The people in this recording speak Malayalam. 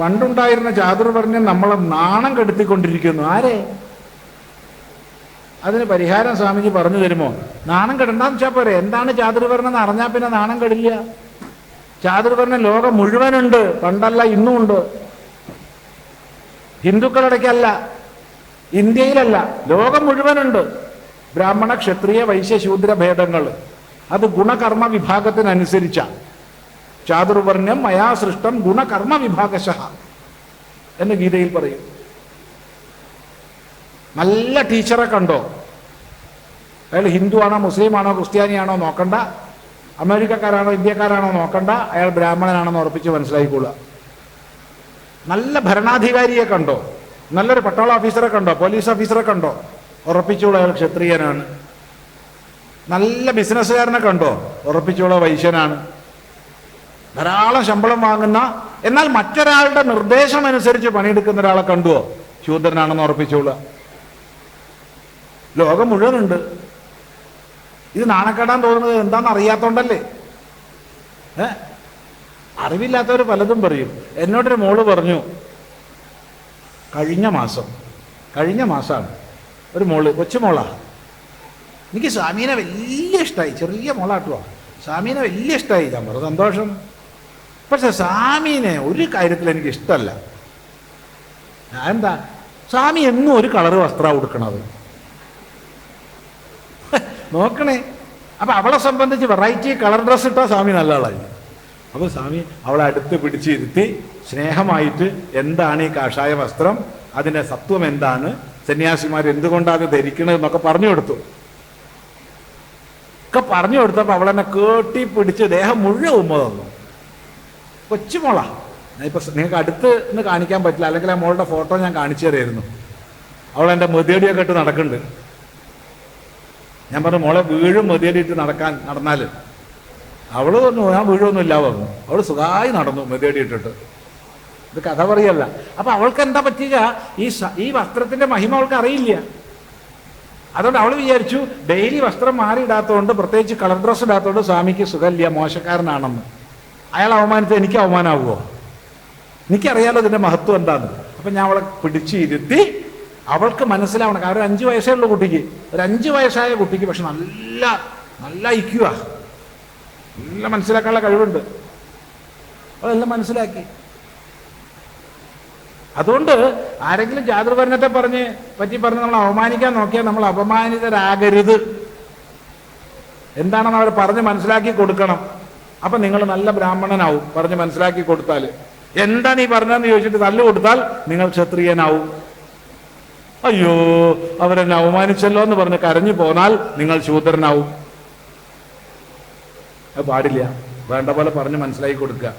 പണ്ടുണ്ടായിരുന്ന ചാതുർവർണ്യം നമ്മളെ നാണം കെടുത്തിക്കൊണ്ടിരിക്കുന്നു. ആരെ? അതിന് പരിഹാരം സ്വാമിജി പറഞ്ഞു തരുമോ? നാണം കെടണ്ടാന്ന് വെച്ചാൽ പോരെ. എന്താണ് ചാതുർവർണം എന്ന് അറിഞ്ഞാൽ പിന്നെ നാണം കെടില്ല. ചാതുർവർണം ലോകം മുഴുവനുണ്ട്. പണ്ടല്ല ഇന്നും ഉണ്ട്. ഹിന്ദുക്കളടക്കല്ല ഇന്ത്യയിലല്ല ലോകം മുഴുവനുണ്ട്. ബ്രാഹ്മണ ക്ഷത്രിയ വൈശ്യ ശൂദ്ര ഭേദങ്ങൾ. അത് ഗുണകർമ്മ വിഭാഗത്തിനനുസരിച്ച. ചാതുർവർണ്യം മയാ സൃഷ്ടം ഗുണകർമ്മ വിഭാഗശ എന്ന് ഗീതയിൽ പറയും. നല്ല ടീച്ചറെ കണ്ടോ? അയാൾ ഹിന്ദു ആണോ മുസ്ലിം ആണോ ക്രിസ്ത്യാനിയാണോ നോക്കണ്ട. അമേരിക്കക്കാരാണോ ഇന്ത്യക്കാരാണോ നോക്കണ്ട. അയാൾ ബ്രാഹ്മണനാണെന്ന് ഉറപ്പിച്ച് മനസ്സിലായിക്കൊള്ളുക നല്ല ഭരണാധികാരിയെ കണ്ടോ? നല്ലൊരു പട്ടാള ഓഫീസറെ കണ്ടോ? പോലീസ് ഓഫീസറെ കണ്ടോ? ഉറപ്പിച്ചോളൂ അയാൾ ക്ഷത്രിയനാണ്. നല്ല ബിസിനസ്സുകാരനെ കണ്ടോ? ഉറപ്പിച്ചോളൂ വൈശ്യനാണ്. ധാരാളം ശമ്പളം വാങ്ങുന്ന എന്നാൽ മറ്റൊരാളുടെ നിർദ്ദേശം അനുസരിച്ച് പണിയെടുക്കുന്ന ഒരാളെ കണ്ടുവോ? ശൂദ്രനാണെന്ന് ഉറപ്പിച്ചോളുക. ലോകം മുഴുവനുണ്ട്. ഇത് നാണക്കേടാൻ തോന്നുന്നത് എന്താണെന്ന് അറിയാത്തോണ്ടല്ലേ? ഏ? അറിവില്ലാത്തവർ പലതും പറയും. എന്നോടൊരു മോൾ പറഞ്ഞു കഴിഞ്ഞ മാസം കഴിഞ്ഞ മാസമാണ് ഒരു മോൾ കൊച്ചുമോളാ. എനിക്ക് സ്വാമീനെ വലിയ ഇഷ്ടമായി ചെറിയ മോളാട്ടുവാ സ്വാമീനെ വലിയ ഇഷ്ടമായി ഞാൻ പറഞ്ഞു സന്തോഷം. പക്ഷെ സ്വാമീനെ ഒരു കാര്യത്തിൽ എനിക്ക് ഇഷ്ടമല്ല. എന്താ സ്വാമി എന്നും ഒരു കളറ് വസ്ത്രം ഉടുക്കണത്. നോക്കണേ. അപ്പൊ അവളെ സംബന്ധിച്ച് വെറൈറ്റി കളർ ഡ്രസ് ഇട്ടാ സ്വാമി നല്ല ആളായി. അപ്പൊ സ്വാമി അവളെ അടുത്ത് പിടിച്ചിരുത്തി സ്നേഹമായിട്ട് എന്താണ് ഈ കാഷായ വസ്ത്രം? അതിന്റെ സത്വം എന്താണ്? സന്യാസിമാർ എന്തുകൊണ്ടാണ് അത് ധരിക്കണത് എന്നൊക്കെ പറഞ്ഞു കൊടുത്തു. ഒക്കെ പറഞ്ഞു കൊടുത്തപ്പോ അവളെന്നെ കേട്ടി പിടിച്ച് ദേഹം മുഴുവൻ ഉമ്മ തന്നു. കൊച്ചുമോളാ. ഇപ്പൊ നിങ്ങൾക്ക് അടുത്ത് നിന്ന് കാണിക്കാൻ പറ്റില്ല. അല്ലെങ്കിൽ ആ മോളുടെ ഫോട്ടോ ഞാൻ കാണിച്ചു തരായിരുന്നു. അവൾ എന്റെ മെതിയടിയൊക്കെ ഇട്ട് നടക്കുന്നുണ്ട്. ഞാൻ പറഞ്ഞു മോളെ വീഴും മെതിയടിയിട്ട് നടക്കാൻ നടന്നാൽ അവൾ പറഞ്ഞു ഞാൻ വീഴൊന്നും ഇല്ല പറഞ്ഞു. അവൾ സുഖമായി നടന്നു മതിയടി ഇട്ടിട്ട്. ഇത് കഥ പറയല്ല. അപ്പൊ അവൾക്ക് എന്താ പറ്റുക ഈ ഈ വസ്ത്രത്തിന്റെ മഹിമ അവൾക്ക് അറിയില്ല. അതുകൊണ്ട് അവൾ വിചാരിച്ചു ഡെയിലി വസ്ത്രം മാറി ഇടാത്തതുകൊണ്ട് പ്രത്യേകിച്ച് കളർ ഡ്രസ്സ് ഇടാത്തതുകൊണ്ട് സ്വാമിക്ക് സുഖമില്ല മോശക്കാരനാണെന്ന്. അയാൾ അവമാനത്തെ എനിക്ക് അവമാനാവുമോ? എനിക്കറിയാലോ ഇതിന്റെ മഹത്വം എന്താന്ന്. അപ്പൊ ഞാൻ അവളെ പിടിച്ചു ഇരുത്തി അവൾക്ക് മനസ്സിലാവണം. കാരണം അഞ്ചു വയസ്സേ ഉള്ളൂ കുട്ടിക്ക്. ഒരു അഞ്ചു വയസ്സായ കുട്ടിക്ക് പക്ഷെ നല്ല നല്ല ഐക്യുവ. നല്ല മനസ്സിലാക്കാനുള്ള കഴിവുണ്ട്. അതെല്ലാം മനസ്സിലാക്കി. അതുകൊണ്ട് ആരെങ്കിലും ജാതൃഭരണത്തെ പറഞ്ഞ് പറ്റി പറഞ്ഞ് നമ്മൾ അവമാനിക്കാൻ നോക്കിയാൽ നമ്മൾ അപമാനിതരാകരുത്. എന്താണെന്ന് അവർ പറഞ്ഞ് മനസ്സിലാക്കി കൊടുക്കണം. അപ്പൊ നിങ്ങൾ നല്ല ബ്രാഹ്മണനാവും പറഞ്ഞ് മനസ്സിലാക്കി കൊടുത്താൽ എന്താ നീ പറഞ്ഞതെന്ന് ചോദിച്ചിട്ട് തല്ലു കൊടുത്താൽ നിങ്ങൾ ക്ഷത്രിയനാവും. അയ്യോ അവരെന്നെ അവമാനിച്ചല്ലോ എന്ന് പറഞ്ഞ് കരഞ്ഞു പോന്നാൽ നിങ്ങൾ ശൂദ്രനാവും. അത് പാടില്ല. വേണ്ട പോലെ പറഞ്ഞ് മനസ്സിലാക്കി കൊടുക്കുക.